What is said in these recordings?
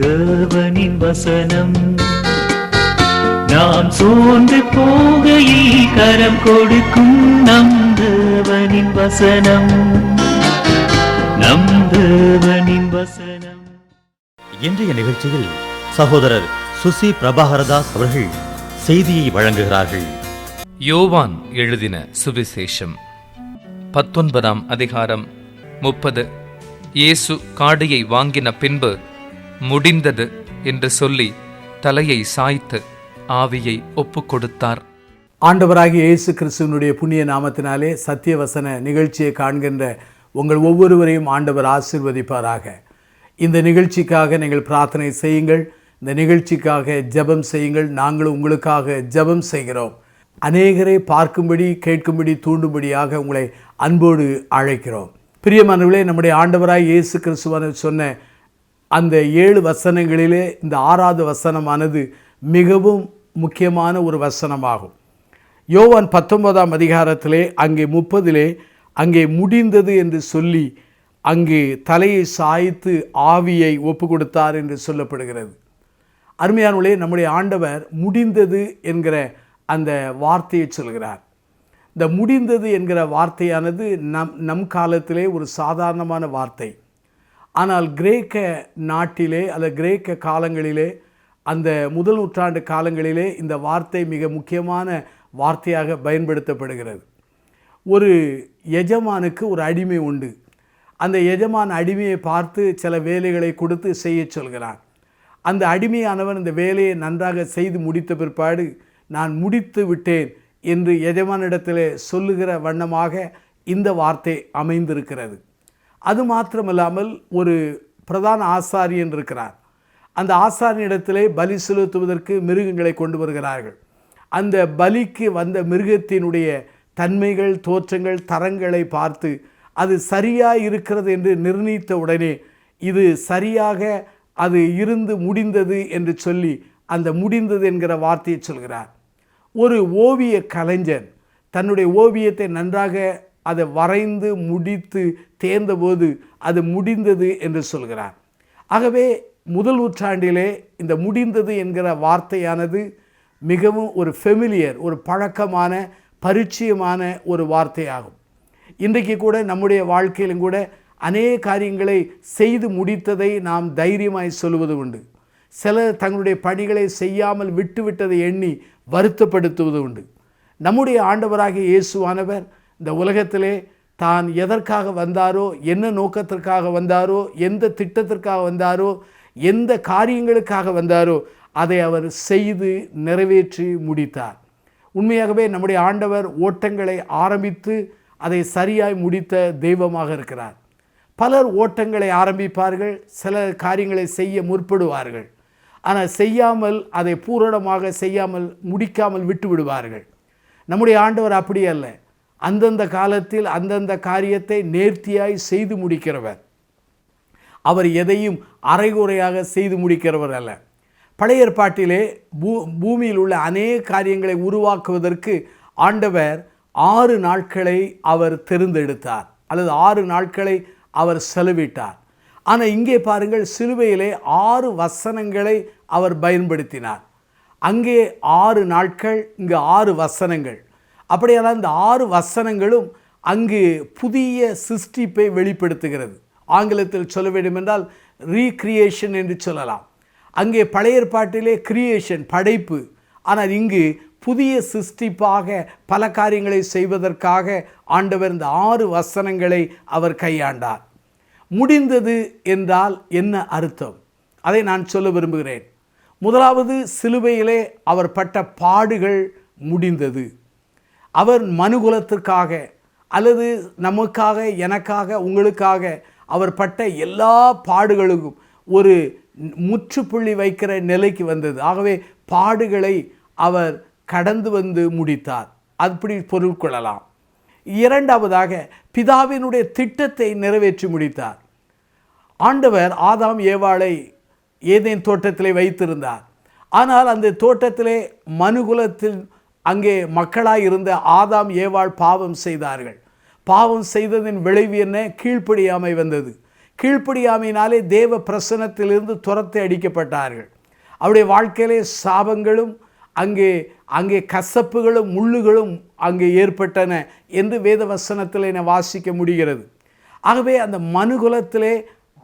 தேவனின் வசனம். நாம் சோர்ந்து போகையில் கரம் கொடுக்கும் நம் தேவனின் வசனம். நம் தேவனின் வசனம். இன்றைய நிகழ்ச்சியில் சகோதரர் சுசி பிரபாகரதாஸ் அவர்கள் செய்தியை வழங்குகிறார்கள். யோவான் எழுதின சுவிசேஷம் பத்தொன்பதாம் அதிகாரம் முப்பது. இயேசு காடியை வாங்கின பின்பு முடிந்தது என்று சொல்லி தலையை சாய்த்து ஆவியை ஒப்புக்கொடுத்தார் ஆண்டவராகிய இயேசு கிறிஸ்துவனுடைய புண்ணிய நாமத்தினாலே சத்தியவசன நிகழ்ச்சியை காண்கின்ற உங்கள் ஒவ்வொருவரையும் ஆண்டவர் ஆசிர்வதிப்பாராக. இந்த நிகழ்ச்சிக்காக நீங்கள் பிரார்த்தனை செய்யுங்கள். இந்த நிகழ்ச்சிக்காக ஜெபம் செய்யுங்கள். நாங்கள் உங்களுக்காக ஜெபம் செய்கிறோம். அநேகரை பார்க்கும்படி கேட்கும்படி தூண்டும்படியாக உங்களை அன்போடு அழைக்கிறோம். பிரியமானவர்களே நம்முடைய ஆண்டவராய் இயேசு கிறிஸ்துவான சொன்ன அந்த ஏழு வசனங்களிலே இந்த ஆறாவது வசனமானது மிகவும் முக்கியமான ஒரு வசனமாகும். யோவான் பத்தொன்பதாம் அதிகாரத்திலே அங்கே முப்பதிலே அங்கே முடிந்தது என்று சொல்லி அங்கே தலையை சாய்த்து ஆவியை ஒப்பு கொடுத்தார் என்று சொல்லப்படுகிறது. அருமையானுள்ளே நம்முடைய ஆண்டவர் முடிந்தது என்கிற அந்த வார்த்தையை சொல்கிறார். இந்த முடிந்தது என்கிற வார்த்தையானது நம் நம் காலத்திலே ஒரு சாதாரணமான வார்த்தை. ஆனால் கிரேக்க நாட்டிலே அல்லது கிரேக்க காலங்களிலே அந்த முதல் நூற்றாண்டு காலங்களிலே இந்த வார்த்தை மிக முக்கியமான வார்த்தையாக பயன்படுத்தப்படுகிறது. ஒரு எஜமானுக்கு ஒரு அடிமை உண்டு. அந்த எஜமான் அடிமையை பார்த்து சில வேலைகளை கொடுத்து செய்ய சொல்கிறான். அந்த அடிமையானவன் இந்த வேலையை நன்றாக செய்து முடித்த பிற்பாடு நான் முடித்து விட்டேன் என்று எஜமானிடத்தில் சொல்லுகிற வண்ணமாக இந்த வார்த்தை அமைந்திருக்கிறது. அது மாத்திரமல்லாமல் ஒரு பிரதான ஆசாரியன் இருக்கிறார். அந்த ஆசாரியனிடத்திலே பலி செலுத்துவதற்கு மிருகங்களை கொண்டு வருகிறார்கள். அந்த பலிக்கு வந்த மிருகத்தினுடைய தன்மைகள் தோற்றங்கள் தரங்களை பார்த்து அது சரியாக இருக்கிறது என்று நிர்ணயித்த உடனே இது சரியாக அது இருந்து முடிந்தது என்று சொல்லி அந்த முடிந்தது என்கிற வார்த்தையை சொல்கிறார். ஒரு ஓவிய கலைஞன் தன்னுடைய ஓவியத்தை நன்றாக அதை வரைந்து முடித்து தேர்ந்தபோது அது முடிந்தது என்று சொல்கிறார். ஆகவே முதல் நூற்றாண்டிலே இந்த முடிந்தது என்கிற வார்த்தையானது மிகவும் ஒரு ஃபெமிலியர் ஒரு பழக்கமான பரிச்சயமான ஒரு வார்த்தையாகும். இன்றைக்கு கூட நம்முடைய வாழ்க்கையிலும் கூட அநேக காரியங்களை செய்து முடித்ததை நாம் தைரியமாய் சொல்வது உண்டு. சிலர் தங்களுடைய பணிகளை செய்யாமல் விட்டுவிட்டதை எண்ணி வருத்தப்படுத்துவது உண்டு. நம்முடைய ஆண்டவராகிய இயேசுவானவர் இந்த உலகத்திலே தான் எதற்காக வந்தாரோ என்ன நோக்கத்திற்காக வந்தாரோ எந்த திட்டத்திற்காக வந்தாரோ எந்த காரியங்களுக்காக வந்தாரோ அதை அவர் செய்து நிறைவேற்றி முடித்தார். உண்மையாகவே நம்முடைய ஆண்டவர் ஓட்டங்களை ஆரம்பித்து அதை சரியாய் முடித்த தெய்வமாக இருக்கிறார். பலர் ஓட்டங்களை ஆரம்பிப்பார்கள் சில காரியங்களை செய்ய முற்படுவார்கள். ஆனால் செய்யாமல் அதை பூரணமாக செய்யாமல் முடிக்காமல் விட்டு விடுவார்கள் நம்முடைய ஆண்டவர் அப்படி அல்ல. அந்தந்த காலத்தில் அந்தந்த காரியத்தை நேர்த்தியாய் செய்து முடிக்கிறவர். அவர் எதையும் அரைகுறையாக செய்து முடிக்கிறவர் அல்ல. பழைய ஏற்பாட்டிலே பூ பூமியில் உள்ள அநேக காரியங்களை உருவாக்குவதற்கு ஆண்டவர் ஆறு நாட்களை அவர் தெரிந்தெடுத்தார். அல்லது ஆறு நாட்களை அவர் செலவிட்டார். ஆனால் இங்கே பாருங்கள் சிலுவையிலே ஆறு வசனங்களை அவர் பயன்படுத்தினார். அங்கே ஆறு நாட்கள் இங்கே ஆறு வசனங்கள். அப்படியெல்லாம் இந்த ஆறு வசனங்களும் அங்கு புதிய சிருஷ்டிப்பை வெளிப்படுத்துகிறது. ஆங்கிலத்தில் சொல்ல வேண்டுமென்றால் ரீக்ரியேஷன் என்று சொல்லலாம். அங்கே பழைய ஏற்பாட்டிலே கிரியேஷன் படைப்பு. ஆனால் இங்கு புதிய சிருஷ்டிப்பாக பல காரியங்களை செய்வதற்காக ஆண்டவர் இந்த ஆறு வசனங்களை அவர் கையாண்டார். முடிந்தது என்றால் என்ன அர்த்தம்? அதை நான் சொல்ல விரும்புகிறேன். முதலாவது சிலுவையிலே அவர் பட்ட பாடுகள் முடிந்தது. அவர் மனுகுலத்திற்காக அல்லது நமக்காக எனக்காக உங்களுக்காக அவர் பட்ட எல்லா பாடுகளுக்கும் ஒரு முற்றுப்புள்ளி வைக்கிற நிலைக்கு வந்தது. ஆகவே பாடுகளை அவர் கடந்து வந்து முடித்தார். அப்படி பொருள் கொள்ளலாம். இரண்டாவதாக பிதாவினுடைய திட்டத்தை நிறைவேற்றி முடித்தார். ஆண்டவர் ஆதாம் ஏவாளை ஏதேன் தோட்டத்திலே வைத்திருந்தார். ஆனால் அந்த தோட்டத்திலே மனுகுலத்தில் அங்கே மக்களாக இருந்த ஆதாம் ஏவாள் பாவம் செய்தார்கள். பாவம் செய்ததின் விளைவு என்ன? கீழ்ப்படியாமை வந்தது. கீழ்ப்படியாமையினாலே தேவ பிரசனத்திலிருந்து துரத்தை அடிக்கப்பட்டார்கள். அவருடைய வாழ்க்கையிலே சாபங்களும் அங்கே அங்கே கசப்புகளும் முள்ளுகளும் அங்கே ஏற்பட்டன என்று வேத வசனத்தில் என வாசிக்க முடிகிறது. ஆகவே அந்த மனுகுலத்திலே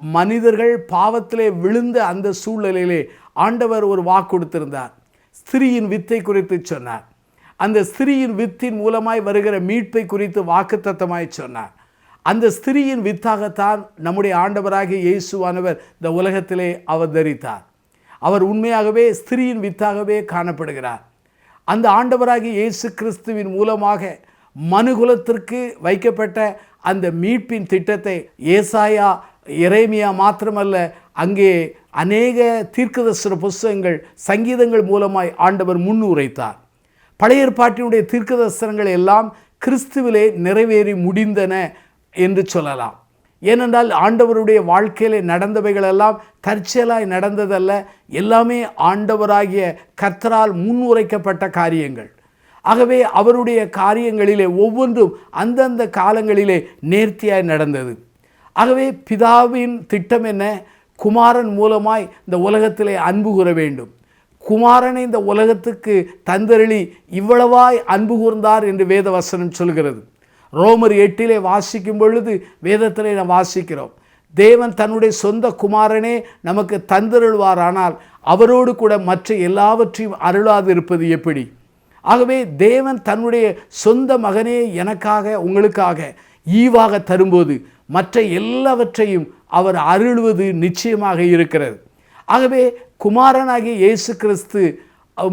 மனிதர்கள் பாவத்திலே விழுந்த அந்த சூழ்நிலையிலே ஆண்டவர் ஒரு வாக்கு கொடுத்திருந்தார். ஸ்திரீயின் வித்தை குறித்து சொன்னார். அந்த ஸ்திரீயின் வித்தின் மூலமாய் வருகிற மீட்பை குறித்து வாக்குத்தத்தமாய் சொன்னார். அந்த ஸ்திரீயின் வித்தாகத்தான் நம்முடைய ஆண்டவராகிய இயேசுவானவர் இந்த உலகத்திலே அவதரித்தார். அவர் உண்மையாகவே ஸ்திரீயின் வித்தாகவே காணப்படுகிறார். அந்த ஆண்டவராகிய இயேசு கிறிஸ்துவின் மூலமாக மனுகுலத்திற்கு வைக்கப்பட்ட அந்த மீட்பின் திட்டத்தை ஏசாயா இறைமையா மாத்திரமல்ல அங்கே அநேக தீர்க்கதர்சன புஸ்தகங்கள் சங்கீதங்கள் மூலமாய் ஆண்டவர் முன்னுரைத்தார். பழைய ஏற்பாட்டினுடைய தீர்க்கதரிசனங்கள் எல்லாம் கிறிஸ்துவிலே நிறைவேறி முடிந்தன என்று சொல்லலாம். ஏனென்றால் ஆண்டவருடைய வாழ்க்கையிலே நடந்தவைகளெல்லாம் தற்செயலாய் நடந்ததல்ல எல்லாமே ஆண்டவராகிய கர்த்தரால் முன்னுரைக்கப்பட்ட காரியங்கள். ஆகவே அவருடைய காரியங்களிலே ஒவ்வொன்றும் அந்தந்த காலங்களிலே நேர்த்தியாய் நடந்தது. ஆகவே பிதாவின் திட்டம் என்ன? குமாரன் மூலமாய் இந்த உலகத்திலே அன்பு கூற வேண்டும். குமாரனை இந்த உலகத்துக்கு தந்தருளி இவ்வளவாய் அன்பு கூர்ந்தார் என்று வேத வசனம் சொல்கிறது. ரோமர் எட்டிலே வாசிக்கும் பொழுது வேதத்திலே நாம் வாசிக்கிறோம். தேவன் தன்னுடைய சொந்த குமாரனே நமக்கு தந்தருள்வாரானால் அவரோடு கூட மற்ற எல்லாவற்றையும் அருளாது இருப்பது எப்படி? ஆகவே தேவன் தன்னுடைய சொந்த மகனே எனக்காக உங்களுக்காக ஈவாக தரும்போது மற்ற எல்லாவற்றையும் அவர் அருள்வது நிச்சயமாக இருக்கிறது. ஆகவே குமாரனாகிய இயேசு கிறிஸ்து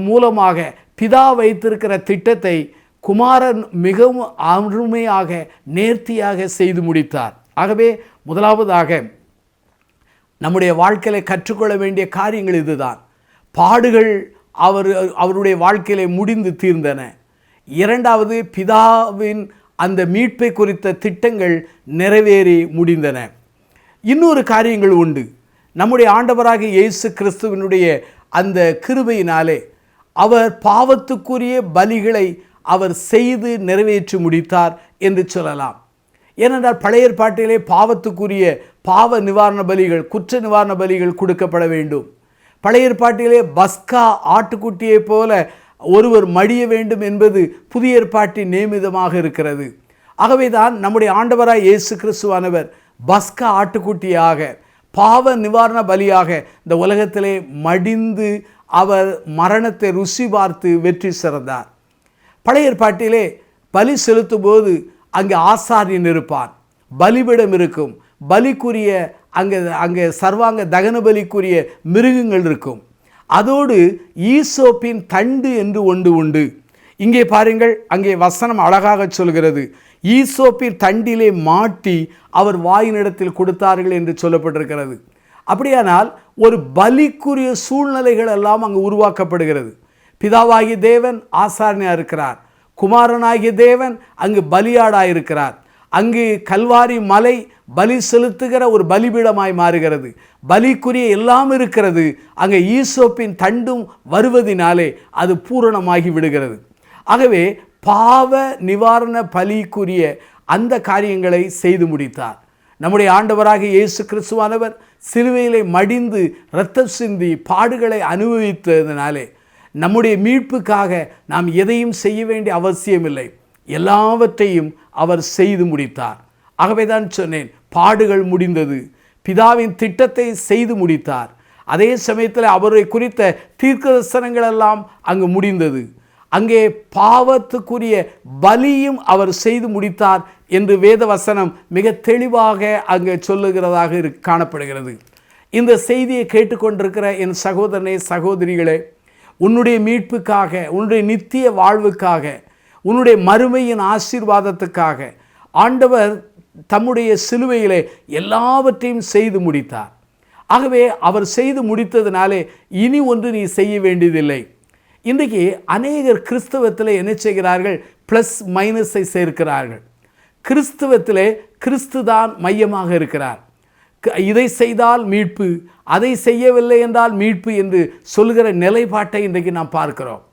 மூலமாக பிதா வைத்திருக்கிற திட்டத்தை குமாரன் மிகவும் அருமையாக நேர்த்தியாக செய்து முடித்தார். ஆகவே முதலாவதாக நம்முடைய வாழ்க்கையில கற்றுக்கொள்ள வேண்டிய காரியங்கள் இதுதான். பாடுகள் அவர் அவருடைய வாழ்க்கையிலே முடிந்து தீர்ந்தன. இரண்டாவது பிதாவின் அந்த மீட்பை குறித்த திட்டங்கள் நிறைவேறி முடிந்தன. இன்னொரு காரியங்கள் உண்டு. நம்முடைய ஆண்டவராக இயேசு கிறிஸ்துவினுடைய அந்த கிருபையினாலே அவர் பாவத்துக்குரிய பலிகளை அவர் செய்து நிறைவேற்றி முடித்தார் என்று சொல்லலாம். ஏனென்றால் பழைய ஏற்பாட்டிலே பாவத்துக்குரிய பாவ நிவாரண பலிகள் குற்ற நிவாரண பலிகள் கொடுக்கப்பட வேண்டும். பழைய ஏற்பாட்டிலே பஸ்கா ஆட்டுக்குட்டியைப் போல ஒருவர் மடிய வேண்டும் என்பது புதிய ஏற்பாட்டின் நியமிதமாக இருக்கிறது. ஆகவேதான் நம்முடைய ஆண்டவராய் இயேசு கிறிஸ்துவானவர் பஸ்கா ஆட்டுக்குட்டியாக பாவ நிவாரண பலியாக இந்த உலகத்திலே மடிந்து அவர் மரணத்தை ருசி பார்த்து வெற்றி சிறந்தார். பழைய ஏற்பாட்டிலே பலி செலுத்தும் போது அங்கே ஆசாரியன் இருப்பான். பலிபிடம் இருக்கும். பலிக்குரிய அங்கே அங்கே சர்வாங்க தகன பலிக்குரிய மிருகங்கள் இருக்கும். அதோடு ஈசோப்பின் தண்டு என்று ஒன்று உண்டு. இங்கே பாருங்கள் அங்கே வசனம் அழகாக சொல்கிறது. ஈசோப்பின் தண்டிலே மாட்டி அவர் வாயினிடத்தில் கொடுத்தார்கள் என்று சொல்லப்பட்டிருக்கிறது. அப்படியானால் ஒரு பலிக்குரிய சூழ்நிலைகள் எல்லாம் அங்கு உருவாக்கப்படுகிறது. பிதாவாகிய தேவன் ஆசாரணையாக இருக்கிறார். குமாரனாகிய தேவன் அங்கு பலியாடாக இருக்கிறார். அங்கு கல்வாரி மலை பலி செலுத்துகிற ஒரு பலிபீடமாய் மாறுகிறது. பலிக்குரிய எல்லாம் இருக்கிறது. அங்கே ஈசோப்பின் தண்டும் வருவதினாலே அது பூரணமாகி விடுகிறது. ஆகவே பாவ நிவாரண பலிக்குரிய அந்த காரியங்களை செய்து முடித்தார். நம்முடைய ஆண்டவராக இயேசு கிறிஸ்துவானவர் சிலுவையிலே மடிந்து இரத்தம் சிந்தி பாடுகளை அனுபவித்ததினாலே நம்முடைய மீட்புக்காக நாம் எதையும் செய்ய வேண்டிய அவசியமில்லை. எல்லாவற்றையும் அவர் செய்து முடித்தார். ஆகவே தான் சொன்னேன் பாடுகள் முடிந்தது. பிதாவின் திட்டத்தை செய்து முடித்தார். அதே சமயத்தில் அவரை குறித்த தீர்க்கதரிசனங்கள் எல்லாம் அங்கு முடிந்தது. அங்கே பாவத்துக்குரிய பலியும் அவர் செய்து முடித்தார் என்று வேத வசனம் மிக தெளிவாக அங்கே சொல்லுகிறதாக இரு காணப்படுகிறது. இந்த செய்தியை கேட்டுக்கொண்டிருக்கிற என் சகோதரனே சகோதரிகளே உன்னுடைய மீட்புக்காக உன்னுடைய நித்திய வாழ்வுக்காக உன்னுடைய மறுமையின் ஆசீர்வாதத்துக்காக ஆண்டவர் தம்முடைய சிலுவையிலே எல்லாவற்றையும் செய்து முடித்தார். ஆகவே அவர் செய்து முடித்ததினாலே இனி ஒன்று நீ செய்ய வேண்டியதில்லை. இன்றைக்கு அநேகர் கிறிஸ்தவத்தில் என்ன செய்கிறார்கள்? ப்ளஸ் மைனஸை சேர்க்கிறார்கள். கிறிஸ்தவத்திலே கிறிஸ்து தான் மையமாக இருக்கிறார். க- இதை செய்தால் மீட்பு அதை செய்யவில்லை என்றால் மீட்பு என்று சொல்கிற நிலைப்பாட்டை இன்றைக்கு நாம் பார்க்கிறோம்.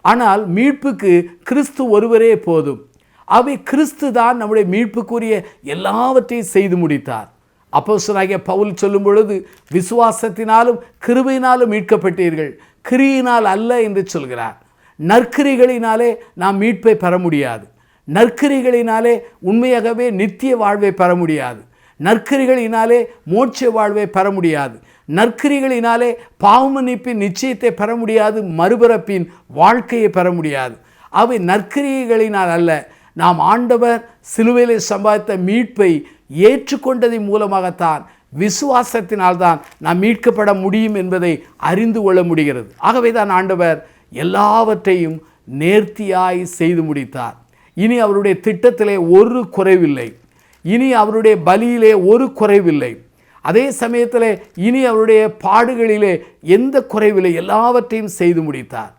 ஆனால் மீட்புக்கு கிறிஸ்து ஒருவரே போதும். அவை கிறிஸ்து தான் நம்முடைய மீட்புக்குரிய எல்லாவற்றையும் செய்து முடித்தார். அப்போ சொன்னாகிய பவுல் சொல்லும் பொழுது விசுவாசத்தினாலும் கிருபையினாலும் மீட்கப்பட்டீர்கள். கிரியினால் அல்ல என்று சொல்கிறார். நற்கிரிகளினாலே நாம் மீட்பை பெற முடியாது. நற்கிரிகளினாலே உண்மையாகவே நித்திய வாழ்வை பெற முடியாது. நற்கிரிகளினாலே மோட்ச வாழ்வை பெற முடியாது. நற்கிரிகளினாலே பாவமன்னிப்பின் நிச்சயத்தை பெற முடியாது மறுபிறப்பின் வாழ்க்கையை பெற முடியாது. அவை நற்கிரிகளினால் அல்ல. நாம் ஆண்டவர் சிலுவையில் சம்பாதித்த மீட்பை ஏற்றுக்கொண்டதின் மூலமாகத்தான் விசுவாசத்தினால்தான் நாம் மீட்கப்பட முடியும் என்பதை அறிந்து கொள்ள முடிகிறது. ஆகவே தான் ஆண்டவர் எல்லாவற்றையும் நேர்த்தியாய் செய்து முடித்தார். இனி அவருடைய திட்டத்திலே ஒரு குறைவில்லை. இனி அவருடைய பலியிலே ஒரு குறைவில்லை. அதே சமயத்தில் இனி அவருடைய பாடுகளிலே எந்த குறைவில்லை? எல்லாவற்றையும் செய்து முடித்தார்.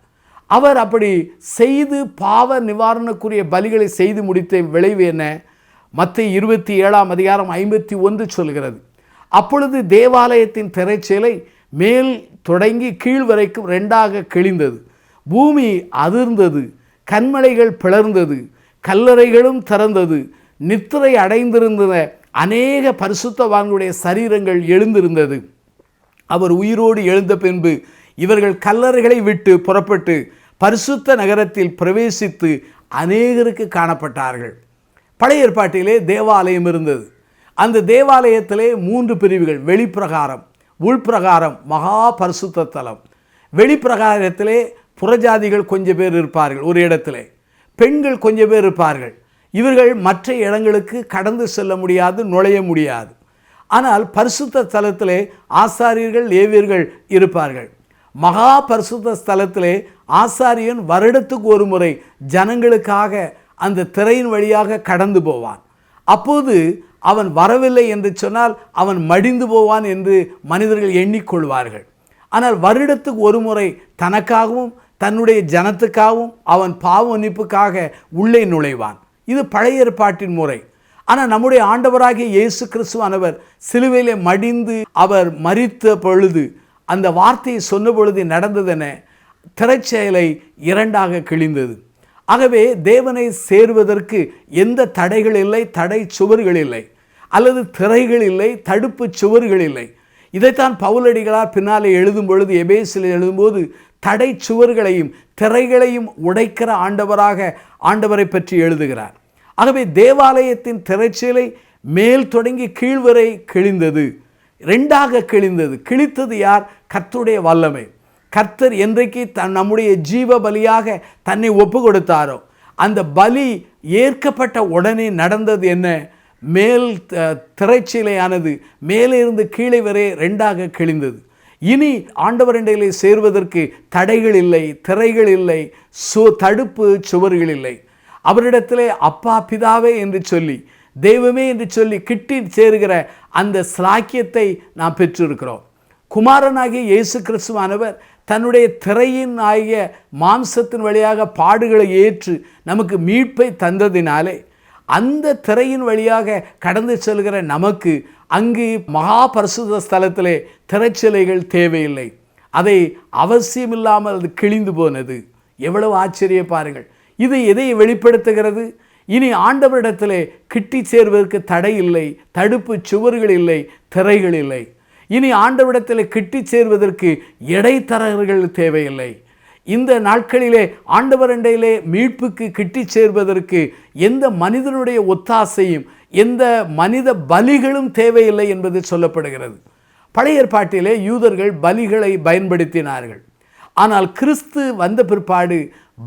அவர் அப்படி செய்து பாவ நிவாரணக்குரிய பலிகளை செய்து முடித்த விளைவு என்ன? மற்ற இருபத்தி ஏழாம் அதிகாரம் ஐம்பத்தி ஒன்று சொல்கிறது. அப்பொழுது தேவாலயத்தின் திரைச்சேலை மேல் தொடங்கி கீழ் வரைக்கும் ரெண்டாக கிழிந்தது. பூமி அதிர்ந்தது கண்மலைகள் பிளர்ந்தது கல்லறைகளும் திறந்தது. நித்திரை அடைந்திருந்தன அநேக பரிசுத்தவான்களுடைய சரீரங்கள் எழுந்திருந்தது. அவர் உயிரோடு எழுந்த பின்பு இவர்கள் கல்லறைகளை விட்டு புறப்பட்டு பரிசுத்த நகரத்தில் பிரவேசித்து அநேகருக்கு காணப்பட்டார்கள். பழைய ஏற்பாட்டிலே தேவாலயம் இருந்தது. அந்த தேவாலயத்திலே மூன்று பிரிவுகள். வெளிப்பிரகாரம் உள்பிரகாரம் மகா பரிசுத்த தலம். வெளிப்பிரகாரத்திலே புறஜாதிகள் கொஞ்சம் பேர் இருப்பார்கள் ஒரு இடத்துல. பெண்கள் கொஞ்சம் பேர் இருப்பார்கள். இவர்கள் மற்ற இடங்களுக்கு கடந்து செல்ல முடியாது நுழைய முடியாது. ஆனால் பரிசுத்த ஸ்தலத்திலே ஆசாரியர்கள் லேவியர்கள் இருப்பார்கள். மகா பரிசுத்த ஸ்தலத்திலே ஆசாரியன் வருடத்துக்கு ஒரு முறை ஜனங்களுக்காக அந்த திரையின் வழியாக கடந்து போவான். அப்போது அவன் வரவில்லை என்று சொன்னால் அவன் மடிந்து போவான் என்று மனிதர்கள் எண்ணிக்கொள்வார்கள். ஆனால் வருடத்துக்கு ஒரு முறை தனக்காகவும் தன்னுடைய ஜனத்துக்காகவும் அவன் பாவ மன்னிப்புக்காக உள்ளே நுழைவான். இது பழைய ஏற்பாட்டின் முறை. ஆனால் நம்முடைய ஆண்டவராகிய இயேசு கிறிஸ்துவானவர் சிலுவையிலே மடிந்து அவர் மறித்த பொழுது அந்த வார்த்தையை சொன்ன பொழுது நடந்ததென திரைச்செயலை இரண்டாக கிழிந்தது. ஆகவே தேவனை சேருவதற்கு எந்த தடைகள் இல்லை தடை சுவர்கள் இல்லை. அல்லது திரைகள் இல்லை தடுப்பு சுவர்கள் இல்லை. இதைத்தான் பவுலடிகளார் பின்னாலே எழுதும் பொழுது எபேசில் எழுதும்போது தடை சுவர்களையும் திரைகளையும் உடைக்கிற ஆண்டவராக ஆண்டவரை பற்றி எழுதுகிறார். ஆகவே தேவாலயத்தின் திரைச்சீலை மேல் தொடங்கி கீழ்வரை கிழிந்தது. ரெண்டாக கிழிந்தது. கிழித்தது யார்? கர்த்துடைய வல்லமை. கர்த்தர் என்றைக்கு தன் நம்முடைய ஜீவ பலியாக தன்னை ஒப்பு கொடுத்தாரோ அந்த பலி ஏற்கப்பட்ட உடனே நடந்தது என்ன? மேல் த- திரைச்சீலையானது மேலே இருந்து கீழே வரை ரெண்டாக கிழிந்தது. இனி ஆண்டவரண்டையிலே சேர்வதற்கு தடைகள் இல்லை திரைகள் இல்லை சு தடுப்பு சுவர்கள் இல்லை. அவரிடத்திலே அப்பா பிதாவே என்று சொல்லி தெய்வமே என்று சொல்லி கிட்டி சேருகிற அந்த ஸ்லாக்கியத்தை நாம் பெற்றிருக்கிறோம். குமாரனாகிய இயேசு கிறிஸ்துவானவர் தன்னுடைய திரையின் ஆகிய மாம்சத்தின் வழியாக பாடுகளை ஏற்று நமக்கு மீட்பை தந்ததினாலே அந்த திரையின் வழியாக கடந்து செல்கிற நமக்கு அங்கு மகா பரிசுத ஸ்தலத்திலே திரைச்சிலைகள் தேவையில்லை. அதை அவசியமில்லாமல் அது கிழிந்து போனது. எவ்வளவு ஆச்சரிய பாருங்கள். இது எதை வெளிப்படுத்துகிறது? இனி ஆண்டவரிடத்திலே கிட்டி சேர்வதற்கு தடை இல்லை தடுப்பு சுவர்கள் இல்லை திரைகள் இல்லை. இனி ஆண்டவரிடத்தில் கிட்டி சேர்வதற்கு இடைத்தரகர்கள் தேவையில்லை. இந்த நாட்களிலே ஆண்டவரண்டையிலே மீட்புக்கு கிட்டி சேர்வதற்கு எந்த மனிதனுடைய ஒத்தாசையும் எந்த மனித பலிகளும் தேவையில்லை என்பது சொல்லப்படுகிறது. பழைய ஏற்பாட்டிலே யூதர்கள் பலிகளை பயன்படுத்தினார்கள். ஆனால் கிறிஸ்து வந்த பிற்பாடு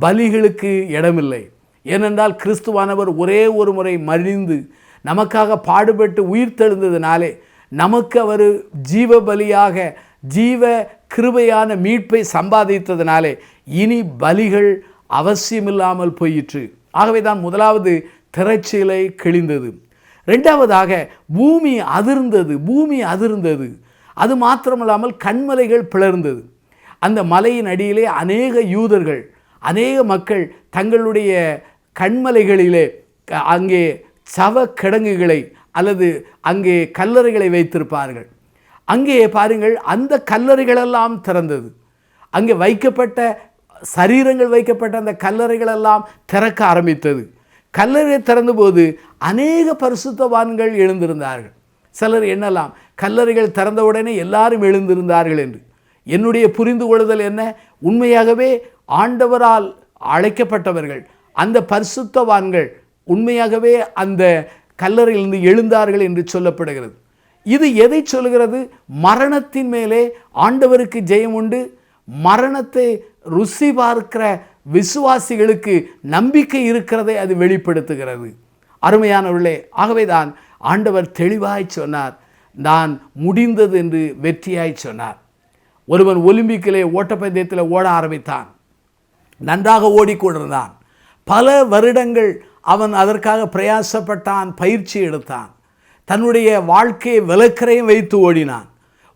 பலிகளுக்கு இடமில்லை. ஏனென்றால் கிறிஸ்துவானவர் ஒரே ஒரு முறை மறிந்து நமக்காக பாடுபட்டு உயிர் தெழுந்ததினாலே நமக்கு அவர் ஜீவ பலியாக ஜீவ கிருபையான மீட்பை சம்பாதித்ததினாலே இனி பலிகள் அவசியமில்லாமல் போயிற்று. ஆகவே தான் முதலாவது திரைச்சீலை கிழிந்தது. ரெண்டாவதாக பூமி அதிர்ந்தது பூமி அதிர்ந்தது. அது மாத்திரமல்லாமல் கண்மலைகள் பிளர்ந்தது. அந்த மலையின் அடியிலே அநேக யூதர்கள் அநேக மக்கள் தங்களுடைய கண்மலைகளிலே க- அங்கே சவ கிடங்குகளை அல்லது அங்கே கல்லறைகளை வைத்திருப்பார்கள். அங்கே பாருங்கள் அந்த கல்லறைகளெல்லாம் திறந்தது. அங்கே வைக்கப்பட்ட சரீரங்கள் வைக்கப்பட்ட அந்த கல்லறைகளெல்லாம் திறக்க ஆரம்பித்தது. கல்லறை திறந்தபோது அநேக பரிசுத்தவான்கள் எழுந்திருந்தார்கள். சிலர் என்னலாம் கல்லறைகள் திறந்தவுடனே எல்லாரும் எழுந்திருந்தார்கள் என்று. என்னுடைய புரிந்து கொள்ளுதல் என்ன? உண்மையாகவே ஆண்டவரால் அழைக்கப்பட்டவர்கள் அந்த பரிசுத்தவான்கள் உண்மையாகவே அந்த கல்லறையிலிருந்து எழுந்தார்கள் என்று சொல்லப்படுகிறது. இது எதை சொல்கிறது மரணத்தின் மேலே ஆண்டவருக்கு ஜெயம் உண்டு. மரணத்தை ருசி பார்க்கிற விசுவாசிகளுக்கு நம்பிக்கை இருக்கிறதை அது வெளிப்படுத்துகிறது. அருமையானவர்களே ஆகவேதான் ஆண்டவர் தெளிவாய் சொன்னார். நான் முடிந்தது என்று வெற்றியாய் சொன்னார். ஒருவன் ஒலிம்பிக்கிலே ஓட்டப்பந்தயத்தில் ஓட ஆரம்பித்தான். நன்றாக ஓடிக்கொண்டிருந்தான். பல வருடங்கள் அவன் அதற்காக பிரயாசப்பட்டான் பயிற்சி எடுத்தான். தன்னுடைய வாழ்க்கையை விளக்கரையும் வைத்து ஓடினான்.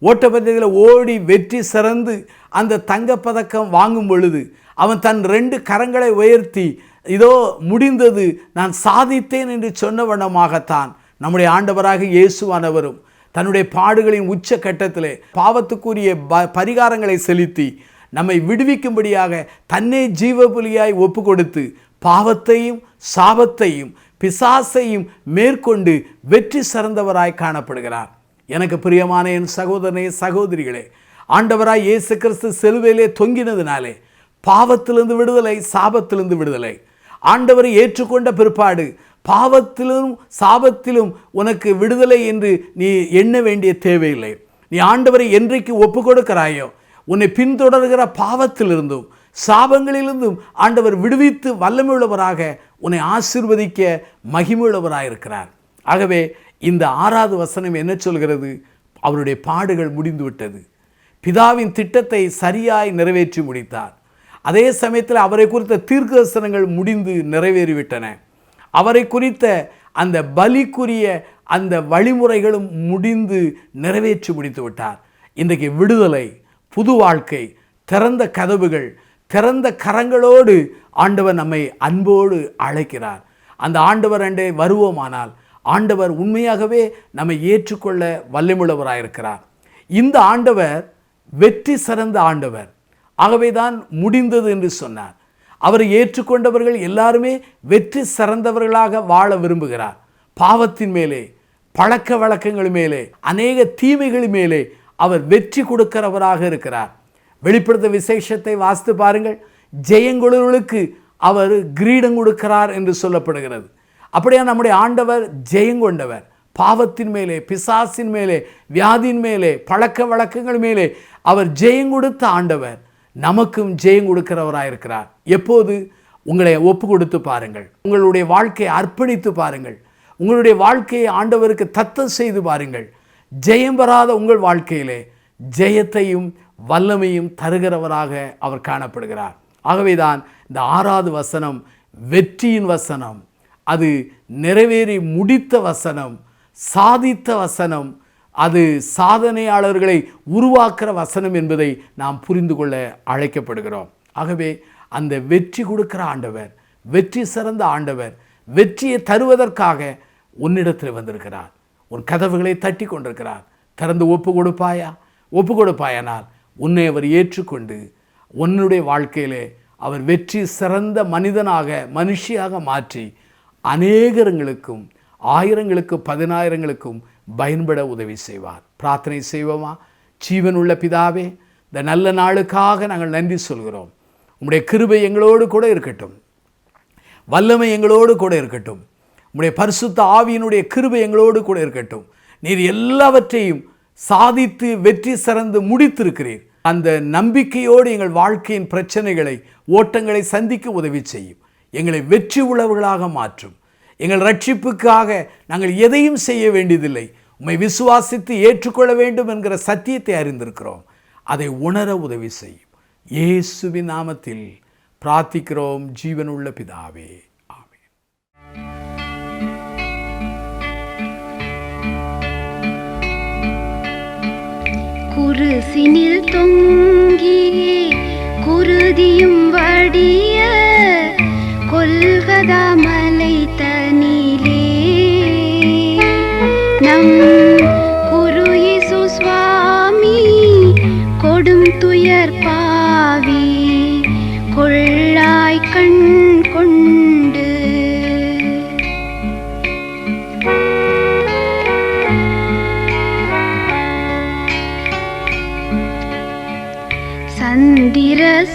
ஓட்டப்பந்தயத்தில் ஓடி வெற்றி சிறந்து அந்த தங்கப்பதக்கம் வாங்கும் பொழுது அவன் தன் ரெண்டு கரங்களை உயர்த்தி இதோ முடிந்தது நான் சாதித்தேன் என்று சொன்ன வண்ணமாகத்தான் நம்முடைய ஆண்டவராக இயேசுவானவரும் தன்னுடைய பாடுகளின் உச்ச கட்டத்திலே பாவத்துக்குரிய ப பரிகாரங்களை செலுத்தி நம்மை விடுவிக்கும்படியாக தன்னை ஜீவபுலியாய் ஒப்பு கொடுத்து பாவத்தையும் சாபத்தையும் பிசாசையும் மேற்கொண்டு வெற்றி சிறந்தவராய் காணப்படுகிறார். எனக்கு பிரியமான என் சகோதரனே சகோதரிகளே ஆண்டவராய் இயேசு கிறிஸ்து செலுவையிலே தொங்கினதுனாலே பாவத்திலிருந்து விடுதலை சாபத்திலிருந்து விடுதலை. ஆண்டவரை ஏற்றுக்கொண்ட பிற்பாடு பாவத்திலும் சாபத்திலும் உனக்கு விடுதலை என்று நீ எண்ண வேண்டிய தேவையில்லை. நீ ஆண்டவரை என்றைக்கு ஒப்பு கொடுக்கிறாயோ உன்னை பின்தொடர்கிற பாவத்திலிருந்தும் சாபங்களிலிருந்தும் ஆண்டவர் விடுவித்து வல்லமையுள்ளவராக உன்னை ஆசிர்வதிக்க மகிமுள்ளவராக இருக்கிறார் ஆகவே இந்த ஆறாவது வசனம் என்ன சொல்கிறது? அவருடைய பாடுகள் முடிந்துவிட்டது. பிதாவின் திட்டத்தை சரியாய் நிறைவேற்றி முடித்தார். அதே சமயத்தில் அவரை குறித்த தீர்க்கதரிசனங்கள் முடிந்து நிறைவேறிவிட்டன. அவரை குறித்த அந்த பலிக்குரிய அந்த வழிமுறைகளும் முடிந்து நிறைவேற்றி முடித்து விட்டார் இன்றைக்கு விடுதலை புது வாழ்க்கை திறந்த கதவுகள் திறந்த கரங்களோடு ஆண்டவர் நம்மை அன்போடு அழைக்கிறார். அந்த ஆண்டவர் அண்டே வருவோமானால் ஆண்டவர் உண்மையாகவே நம்மை ஏற்றுக்கொள்ள வல்லமுள்ளவராயிருக்கிறார். இந்த ஆண்டவர் வெற்றி சிறந்த ஆண்டவர். ஆகவே தான் முடிந்தது என்று சொன்னார். அவரை ஏற்றுக்கொண்டவர்கள் எல்லாருமே வெற்றி சிறந்தவர்களாக வாழ விரும்புகிறார். பாவத்தின் மேலே பழக்க வழக்கங்கள் மேலே அநேக தீமைகள் மேலே அவர் வெற்றி கொடுக்கிறவராக இருக்கிறார். வெளிப்படுத்த விசேஷத்தை வாசித்து பாருங்கள். ஜெயங்குழுவுக்கு அவர் கிரீடம் கொடுக்கிறார் என்று சொல்லப்படுகிறது. அப்படியே நம்முடைய ஆண்டவர் ஜெயங்கொண்டவர் பாவத்தின் மேலே பிசாசின் மேலே வியாதியின் மேலே பழக்க வழக்கங்கள் மேலே அவர் ஜெயம் கொடுத்த ஆண்டவர் நமக்கும் ஜெயம் கொடுக்கிறவராயிருக்கிறார். எப்போது? உங்களை ஒப்பு கொடுத்து பாருங்கள். உங்களுடைய வாழ்க்கையை அர்ப்பணித்து பாருங்கள். உங்களுடைய வாழ்க்கையை ஆண்டவருக்கு தத்தம் செய்து பாருங்கள். ஜெயம் பெறாத உங்கள் வாழ்க்கையிலே ஜெயத்தையும் வல்லமையும் தருகிறவராக அவர் காணப்படுகிறார். ஆகவேதான் இந்த ஆறாவது வசனம் வெற்றியின் வசனம் அது நிறைவேறி முடித்த வசனம் சாதித்த வசனம் அது சாதனையாளர்களை உருவாக்குற வசனம் என்பதை நாம் புரிந்து கொள்ள அழைக்கப்படுகிறோம். ஆகவே அந்த வெற்றி கொடுக்கிற ஆண்டவர் வெற்றி சிறந்த ஆண்டவர் வெற்றியை தருவதற்காக உன்னிடத்தில் வந்திருக்கிறார். உன் கதவுகளை தட்டி கொண்டிருக்கிறார். திறந்து ஒப்பு கொடுப்பாயா? ஒப்பு கொடுப்பாயானால் உன்னை அவர் ஏற்றுக்கொண்டு உன்னுடைய வாழ்க்கையிலே அவர் வெற்றி சிறந்த மனிதனாக மனுஷியாக மாற்றி அநேகரங்களுக்கும் ஆயிரங்களுக்கும் பதினாயிரங்களுக்கும் பயன்பட உதவி செய்வார். பிரார்த்தனை செய்வோமா? ஜீவனுள்ள பிதாவே இந்த நல்ல நாளுக்காக நாங்கள் நன்றி சொல்கிறோம். உங்களுடைய கிருபை எங்களோடு கூட இருக்கட்டும். வல்லமை எங்களோடு கூட இருக்கட்டும். உங்களுடைய பரிசுத்த ஆவியினுடைய கிருபை எங்களோடு கூட இருக்கட்டும். நீர் எல்லாவற்றையும் சாதித்து வெற்றி சிறந்து முடித்திருக்கிறீர். அந்த நம்பிக்கையோடு எங்கள் வாழ்க்கையின் பிரச்சனைகளை ஓட்டங்களை சந்திக்க உதவி செய்யும். எங்களை வெற்றி உள்ளவர்களாக மாற்றும். எங்கள் ரட்சிப்புக்காக நாங்கள் எதையும் செய்ய வேண்டியதில்லை. உம்மை விசுவாசித்து ஏற்றுக்கொள்ள வேண்டும் என்கிற சத்தியத்தை அறிந்திருக்கிறோம். அதை உணர உதவி செய்யும். இயேசுவின் நாமத்தில் பிரார்த்திக்கிறோம். ஜீவனுள்ள பிதாவே. குருசினில் தொங்கி குருதியும் வடிய கொல்கதா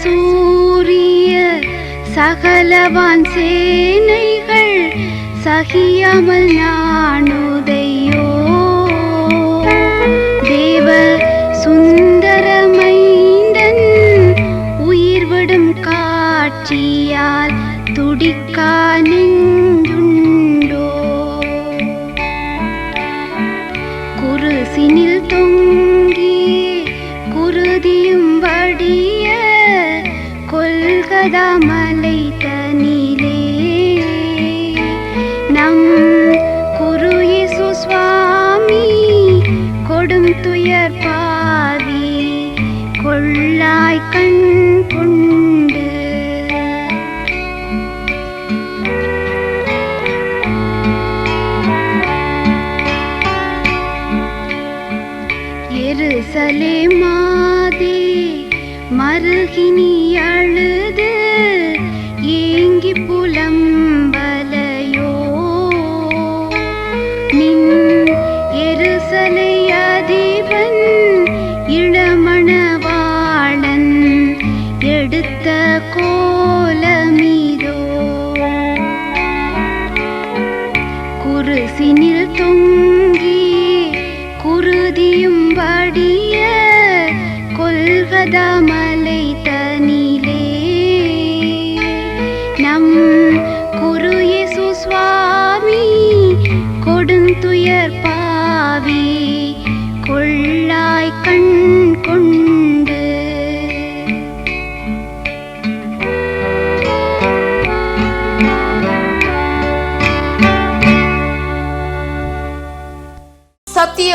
சூரிய சகலவான் சேனைகள் சகியாமல் நானுதையோ தேவ சுந்தரமைந்தன் உயிர்விடும் காட்சியால் துடிக்கானே.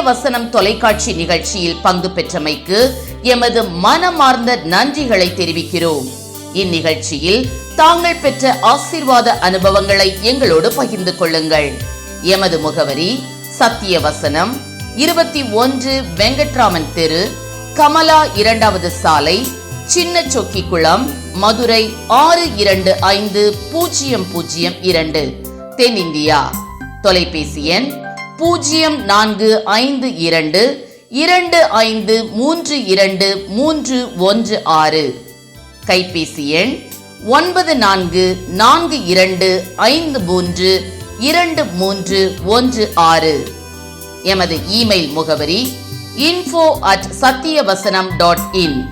வசனம் தொலைக்காட்சி நிகழ்ச்சியில் பங்கு பெற்றமைக்கு எமது மனமார்ந்த நன்றிகளை தெரிவிக்கிறோம். இந்நிகழ்ச்சியில் தாங்கள் பெற்ற ஆசீர்வாத அனுபவங்களை எங்களோடு பகிர்ந்து கொள்ளுங்கள். எமது முகவரி சத்திய வசனம் இருபத்தி ஒன்று வெங்கட்ராமன் தெரு கமலா இரண்டாவது சாலை சின்ன சொக்கி குளம் மதுரை ஆறு இரண்டு ஐந்து பூஜ்ஜியம் பூஜ்ஜியம் இரண்டு தென்னிந்தியா. தொலைபேசி எண் பூஜ்ஜியம் நான்கு ஐந்து இரண்டு இரண்டு ஐந்து மூன்று இரண்டு மூன்று ஒன்று ஆறு. கைபேசி எண் ஒன்பது நான்கு நான்கு இரண்டு ஐந்து மூன்று இரண்டு மூன்று ஒன்று ஆறு. எமது இமெயில் முகவரி info at Sathyavasanam dot in